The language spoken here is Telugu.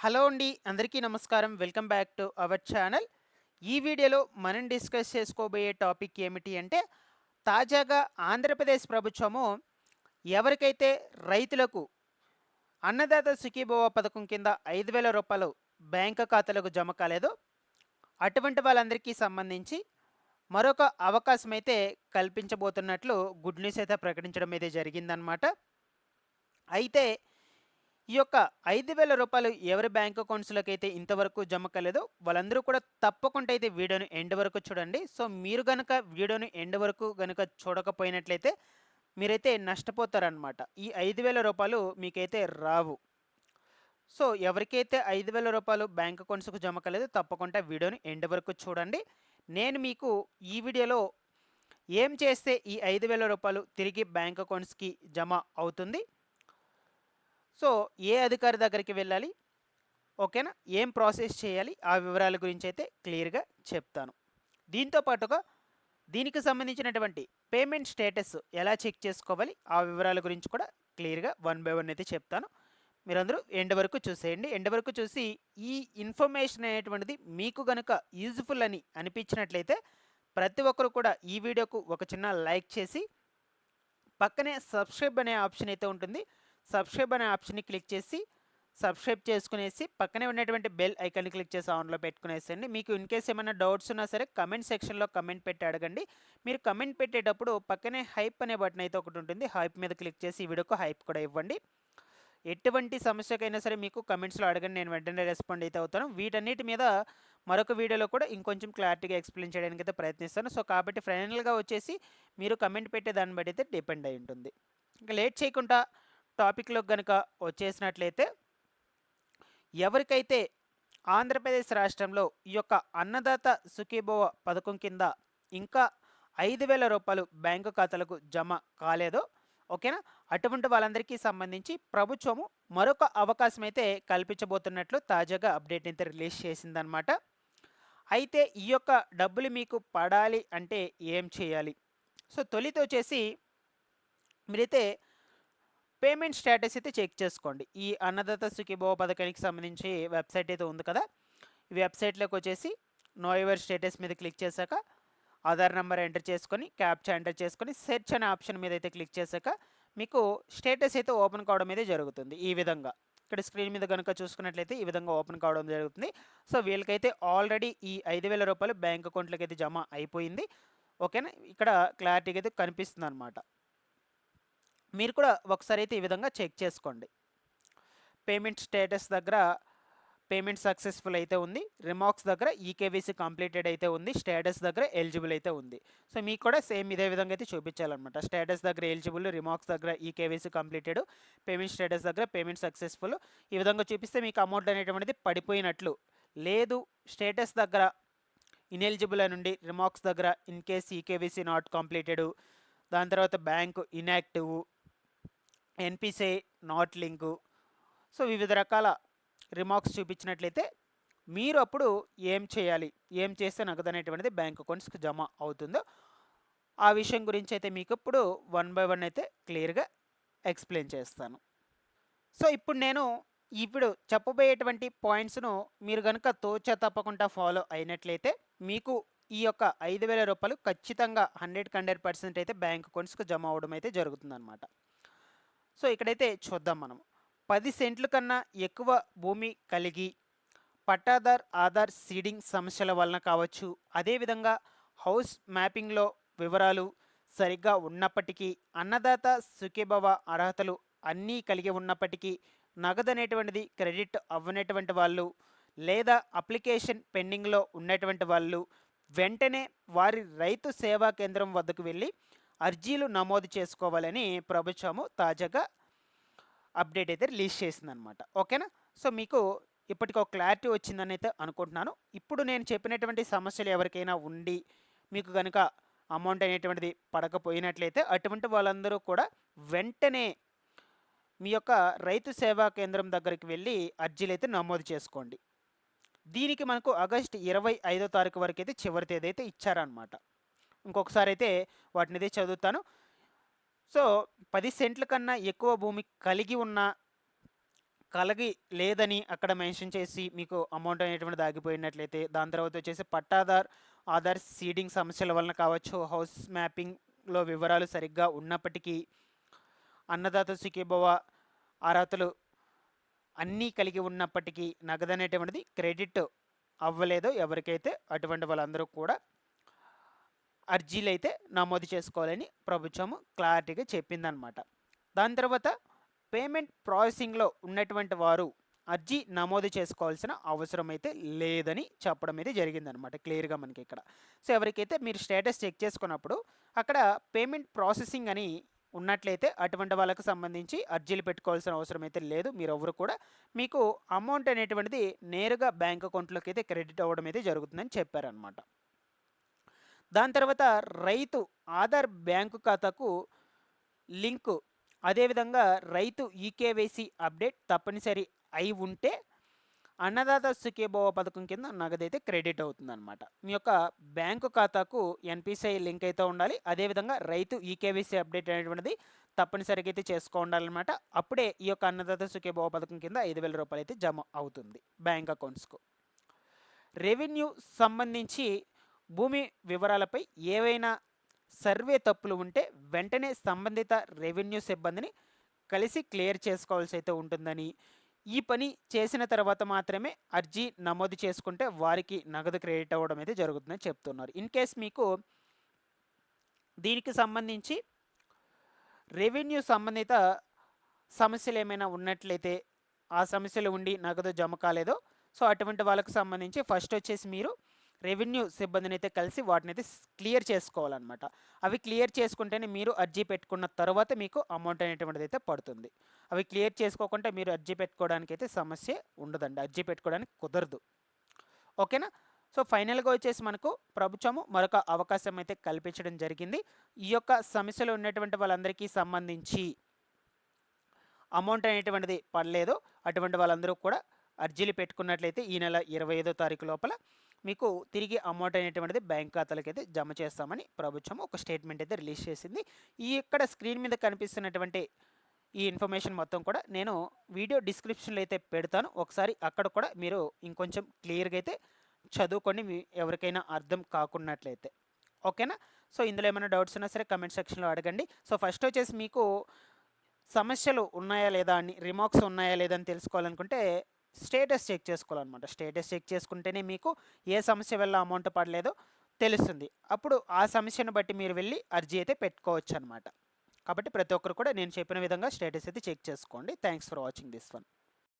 హలో అండి అందరికీ నమస్కారం. Welcome back to our channel. ఈ వీడియోలో మనం డిస్కస్ చేసుకోబోయే టాపిక్ ఏమిటి అంటే తాజాగా ఆంధ్రప్రదేశ్ ప్రభుత్వము ఎవరికైతే రైతులకు అన్నదాత సుఖీభవ పథకం కింద ఐదు వేల రూపాయలు బ్యాంక్ ఖాతాలకు జమ కాలేదో అటువంటి వాళ్ళందరికీ సంబంధించి మరొక అవకాశం అయితే కల్పించబోతున్నట్లు గుడ్ న్యూస్ అయితే ప్రకటించడం అయితే జరిగిందనమాట అయితే ఈ యొక్క ఐదు వేల రూపాయలు ఎవరి బ్యాంక్ అకౌంట్స్లోకి అయితే ఇంతవరకు జమ కాలేదో వాళ్ళందరూ కూడా తప్పకుండా అయితే వీడియోను ఎండ్ వరకు చూడండి. సో మీరు కనుక వీడియోను ఎండ్ వరకు కనుక చూడకపోయినట్లయితే మీరైతే నష్టపోతారనమాట ఈ ఐదు వేల రూపాయలు మీకైతే రావు. సో ఎవరికైతే ఐదు వేల రూపాయలు బ్యాంక్ అకౌంట్స్కు జమ కాలేదో తప్పకుండా వీడియోని ఎండ్ వరకు చూడండి. నేను మీకు ఈ వీడియోలో ఏం చేస్తే ఈ ఐదు వేల రూపాయలు తిరిగి బ్యాంక్ అకౌంట్స్కి జమ అవుతుంది సో ఏ అధికారి దగ్గరికి వెళ్ళాలి? ఓకేనా? ఏం ప్రాసెస్ చేయాలి? ఆ వివరాల గురించి అయితే క్లియర్గా చెప్తాను. దీంతో పాటుగా దీనికి సంబంధించినటువంటి పేమెంట్ స్టేటస్ ఎలా చెక్ చేసుకోవాలి? ఆ వివరాల గురించి కూడా క్లియర్గా వన్ బై వన్ అయితే చెప్తాను. మీరందరూ ఎండ్ వరకు చూసేయండి. ఎండ్ వరకు చూసి ఈ ఇన్ఫర్మేషన్ అనేటువంటిది మీకు గనుక యూజ్ఫుల్ అని అనిపించినట్లయితే ప్రతి ఒక్కరు కూడా ఈ వీడియోకు ఒక చిన్న లైక్ చేసి పక్కనే సబ్స్క్రైబ్ అనే ఆప్షన్ అయితే ఉంటుంది. సబ్స్క్రైబ్ అనే ఆప్షన్ని క్లిక్ చేసి సబ్స్క్రైబ్ చేసుకునేసి పక్కనే ఉన్నటువంటి బెల్ ఐకాన్ని క్లిక్ చేసి ఆన్లో పెట్టుకునేసండి మీకు ఇన్ కేస్ ఏమైనా డౌట్స్ ఉన్నా సరే కమెంట్ సెక్షన్లో కమెంట్ పెట్టి అడగండి. మీరు కమెంట్ పెట్టేటప్పుడు పక్కనే హైప్ అనే బటన్ అయితే ఒకటి ఉంటుంది. హైప్ మీద క్లిక్ చేసి ఈ వీడియోకు హైప్ కూడా ఇవ్వండి. ఎటువంటి సమస్యకైనా సరే మీకు కమెంట్స్లో అడగండి. నేను వెంటనే రెస్పాండ్ అయితే అవుతాను. వీటన్నిటి మీద మరొక వీడియోలో కూడా ఇంకొంచెం క్లారిటీగా ఎక్స్ప్లెయిన్ చేయడానికి అయితే ప్రయత్నిస్తాను. సో కాబట్టి ఫైనల్గా వచ్చేసి మీరు కమెంట్ పెట్టే దాన్ని బట్టి అయితే డిపెండ్ అయి ఉంటుంది. ఇంకా లేట్ చేయకుండా టాపిక్లో కనుక వచ్చేసినట్లయితే ఎవరికైతే ఆంధ్రప్రదేశ్ రాష్ట్రంలో ఈ యొక్క అన్నదాత సుఖీభవ పథకం కింద ఇంకా ఐదు వేల రూపాయలు బ్యాంకు ఖాతాలకు జమ కాలేదో ఓకేనా? అటువంటి వాళ్ళందరికీ సంబంధించి ప్రభుత్వము మరొక అవకాశం అయితే కల్పించబోతున్నట్లు తాజాగా అప్డేట్ అయితే రిలీజ్ చేసిందనమాట అయితే ఈ యొక్క డబ్బులు మీకు పడాలి అంటే ఏం చేయాలి? సో తొలితో వచ్చేసి మీరైతే పేమెంట్ స్టేటస్ అయితే చెక్ చేసుకోండి. ఈ అన్నదాత సుఖీభవ పథకానికి సంబంధించి వెబ్సైట్ అయితే ఉంది కదా? ఈ వెబ్సైట్లోకి వచ్చేసి నో యువర్ స్టేటస్ మీద క్లిక్ చేశాక ఆధార్ నెంబర్ ఎంటర్ చేసుకొని క్యాప్చా ఎంటర్ చేసుకొని సెర్చ్ అనే ఆప్షన్ మీద అయితే క్లిక్ చేశాక మీకు స్టేటస్ అయితే ఓపెన్ కావడం అయితే జరుగుతుంది ఈ విధంగా. ఇక్కడ స్క్రీన్ మీద కనుక చూసుకున్నట్లయితే ఈ విధంగా ఓపెన్ కావడం జరుగుతుంది. సో వీళ్ళకైతే ఆల్రెడీ ఈ ఐదు వేల రూపాయలు బ్యాంక్ అకౌంట్లకి అయితే జమ అయిపోయింది. ఓకేనా? ఇక్కడ క్లారిటీగా అయితే కనిపిస్తుంది అనమాట మీరు కూడా ఒకసారి అయితే ఈ విధంగా చెక్ చేసుకోండి. పేమెంట్ స్టేటస్ దగ్గర పేమెంట్ సక్సెస్ఫుల్ అయితే ఉంది. రిమార్క్స్ దగ్గర ఈకేవీసీ కంప్లీటెడ్ అయితే ఉంది. స్టేటస్ దగ్గర ఎలిజిబుల్ అయితే ఉంది. సో మీకు కూడా సేమ్ ఇదే విధంగా అయితే చూపించాలన్నమాట. స్టేటస్ దగ్గర ఎలిజిబుల్ రిమార్క్స్ దగ్గర ఈకేవీసీ కంప్లీటెడ్ పేమెంట్ స్టేటస్ దగ్గర పేమెంట్ సక్సెస్ఫుల్. ఈ విధంగా చూపిస్తే మీకు అమౌంట్ అనేటువంటిది పడిపోయినట్లు లేదు. స్టేటస్ దగ్గర ఇన్ఎలిజిబుల్ అని ఉండి రిమార్క్స్ దగ్గర in case eKYC not completed దాని తర్వాత bank inactive NPCI not link so వివిధ రకాల రిమార్క్స్ చూపించినట్లయితే మీరు అప్పుడు ఏం చేయాలి? ఏం చేస్తే నగదు అనేటువంటిది బ్యాంక్ అకౌంట్స్కి జమ అవుతుందో ఆ విషయం గురించి అయితే మీకు ఇప్పుడు వన్ బై వన్ అయితే క్లియర్గా ఎక్స్ప్లెయిన్ చేస్తాను. సో ఇప్పుడు నేను ఇప్పుడు చెప్పబోయేటువంటి పాయింట్స్ను మీరు కనుక తోచ తప్పకుండా ఫాలో అయినట్లయితే మీకు ఈ యొక్క ఐదు వేల రూపాయలు ఖచ్చితంగా హండ్రెడ్కి హండ్రెడ్ పర్సెంట్ అయితే బ్యాంక్ అకౌంట్స్కి జమ అవ్వడం అయితే జరుగుతుందన్నమాట. సో ఇక్కడైతే చూద్దాం మనం. పది సెంట్ల కన్నా ఎక్కువ భూమి కలిగి పట్టాదార్ ఆధార్ సీడింగ్ సమస్యల వలన కావచ్చు. అదేవిధంగా హౌస్ మ్యాపింగ్లో వివరాలు సరిగ్గా ఉన్నప్పటికీ అన్నదాత సుఖీభవ అర్హతలు అన్నీ కలిగి ఉన్నప్పటికీ నగదు అనేటువంటిది క్రెడిట్ అవ్వనటువంటి వాళ్ళు లేదా అప్లికేషన్ పెండింగ్లో ఉన్నటువంటి వాళ్ళు వెంటనే వారి రైతు సేవా కేంద్రం వద్దకు వెళ్ళి అర్జీలు నమోదు చేసుకోవాలని ప్రభుత్వము తాజాగా అప్డేట్ అయితే రిలీజ్ చేసిందనమాట ఓకేనా? సో మీకు ఇప్పటికి ఒక క్లారిటీ వచ్చిందని అయితే అనుకుంటున్నాను. ఇప్పుడు నేను చెప్పినటువంటి సమస్యలు ఎవరికైనా ఉండి మీకు కనుక అమౌంట్ అనేటువంటిది పడకపోయినట్లయితే అటువంటి వాళ్ళందరూ కూడా వెంటనే మీ యొక్క రైతు సేవా కేంద్రం దగ్గరికి వెళ్ళి అర్జీలు అయితే నమోదు చేసుకోండి. దీనికి మనకు ఆగస్ట్ ఇరవై ఐదో తారీఖు వరకు అయితే చివరి తేదీ అయితే ఇచ్చారనమాట ఇంకొకసారి అయితే వాటిని అయితే చదువుతాను. సో పది సెంట్ల కన్నా ఎక్కువ భూమి కలిగి ఉన్న కలిగి లేదని అక్కడ మెన్షన్ చేసి మీకు అమౌంట్ అనేటువంటిది ఆగిపోయినట్లయితే దాని తర్వాత వచ్చేసి పట్టాదార్ ఆధార్ సీడింగ్ సమస్యల వలన కావచ్చు హౌస్ మ్యాపింగ్లో వివరాలు సరిగ్గా ఉన్నప్పటికీ అన్నదాత సుఖీభవ అర్హతలు అన్నీ కలిగి ఉన్నప్పటికీ నగదు అనేటువంటిది క్రెడిట్ అవ్వలేదో ఎవరికైతే అటువంటి వాళ్ళందరూ కూడా అర్జీలు అయితే నమోదు చేసుకోవాలని ప్రభుత్వం క్లారిటీగా చెప్పిందనమాట. దాని తర్వాత పేమెంట్ ప్రాసెసింగ్లో ఉన్నటువంటి వారు అర్జీ నమోదు చేసుకోవాల్సిన అవసరం అయితే లేదని చెప్పడం అయితే జరిగిందనమాట క్లియర్గా మనకి ఇక్కడ. సో ఎవరికైతే మీరు స్టేటస్ చెక్ చేసుకున్నప్పుడు అక్కడ పేమెంట్ ప్రాసెసింగ్ అని ఉన్నట్లయితే అటువంటి వాళ్ళకు సంబంధించి అర్జీలు పెట్టుకోవాల్సిన అవసరం అయితే లేదు. మీరు ఎవరు కూడా మీకు అమౌంట్ అనేటువంటిది నేరుగా బ్యాంక్ అకౌంట్లోకి అయితే క్రెడిట్ అవ్వడం అయితే జరుగుతుందని చెప్పారనమాట. దాని తర్వాత రైతు ఆధార్ బ్యాంకు ఖాతాకు లింకు. అదేవిధంగా రైతు ఈకేవైసీ అప్డేట్ తప్పనిసరి అయి ఉంటే అన్నదాత సుఖీభవ పథకం కింద నగదైతే క్రెడిట్ అవుతుందన్నమాట. మీ యొక్క బ్యాంకు ఖాతాకు ఎన్పిసిఐ లింక్ అయితే ఉండాలి. అదేవిధంగా రైతు ఈకేవైసీ అప్డేట్ అనేటువంటిది తప్పనిసరిగా అయితే చేసుకో ఉండాలన్నమాట. అప్పుడే ఈ యొక్క అన్నదాత సుఖీభవ పథకం కింద ఐదు వేల రూపాయలు అయితే జమ అవుతుంది బ్యాంక్ అకౌంట్స్కు. రెవెన్యూ సంబంధించి భూమి వివరాలపై ఏవైనా సర్వే తప్పులు ఉంటే వెంటనే సంబంధిత రెవెన్యూ సిబ్బందిని కలిసి క్లియర్ చేసుకోవాల్సి అయితే ఉంటుందని. ఈ పని చేసిన తర్వాత మాత్రమే అర్జీ నమోదు చేసుకుంటే వారికి నగదు క్రెడిట్ అవ్వడం అయితే జరుగుతుందని చెప్తున్నారు. ఇన్ కేస్ మీకు దీనికి సంబంధించి రెవెన్యూ సంబంధిత సమస్యలు ఏమైనా ఉన్నట్లయితే ఆ సమస్యలు ఉండి నగదు జమ కాలేదో సో అటువంటి వాళ్ళకు సంబంధించి ఫస్ట్ వచ్చేసి మీరు రెవెన్యూ సిబ్బందిని అయితే కలిసి వాటిని అయితే క్లియర్ చేసుకోవాలన్నమాట. అవి క్లియర్ చేసుకుంటేనే మీరు అర్జీ పెట్టుకున్న తర్వాత మీకు అమౌంట్ అనేటువంటిది అయితే పడుతుంది. అవి క్లియర్ చేసుకోకుంటే మీరు అర్జీ పెట్టుకోవడానికి అయితే సమస్య ఉండదండి. అర్జీ పెట్టుకోవడానికి కుదరదు. ఓకేనా? సో ఫైనల్గా వచ్చేసి మనకు ప్రభుత్వము మరొక అవకాశం అయితే కల్పించడం జరిగింది. ఈ యొక్క సమస్యలు ఉన్నటువంటి వాళ్ళందరికీ సంబంధించి అమౌంట్ అనేటువంటిది పడలేదు. అటువంటి వాళ్ళందరూ కూడా అర్జీలు పెట్టుకున్నట్లయితే ఈ నెల ఇరవై ఐదో తారీఖు లోపల మీకు తిరిగి అమౌంట్ అనేటువంటిది బ్యాంక్ ఖాతాలకు అయితే జమ చేస్తామని ప్రభుత్వం ఒక స్టేట్మెంట్ అయితే రిలీజ్ చేసింది. ఈ ఇక్కడ స్క్రీన్ మీద కనిపిస్తున్నటువంటి ఈ ఇన్ఫర్మేషన్ మొత్తం కూడా నేను వీడియో డిస్క్రిప్షన్లో అయితే పెడతాను. ఒకసారి అక్కడ కూడా మీరు ఇంకొంచెం క్లియర్గా అయితే చదువుకొని మీ ఎవరికైనా అర్థం కాకున్నట్లయితే. ఓకేనా? సో ఇందులో ఏమైనా డౌట్స్ ఉన్నా సరే కమెంట్ సెక్షన్లో అడగండి. సో ఫస్ట్ వచ్చేసి మీకు సమస్యలు ఉన్నాయా లేదా అని రిమార్క్స్ ఉన్నాయా లేదా అని తెలుసుకోవాలనుకుంటే స్టేటస్ చెక్ చేసుకోవాలన్నమాట. స్టేటస్ చెక్ చేసుకుంటేనే మీకు ఏ సమస్య వల్ల అమౌంట్ పడలేదో తెలుస్తుంది. అప్పుడు ఆ సమస్యను బట్టి మీరు వెళ్ళి అర్జీ అయితే పెట్టుకోవచ్చు అనమాట కాబట్టి ప్రతి ఒక్కరు కూడా నేను చెప్పిన విధంగా స్టేటస్ అయితే చెక్ చేసుకోండి. Thanks for watching this one.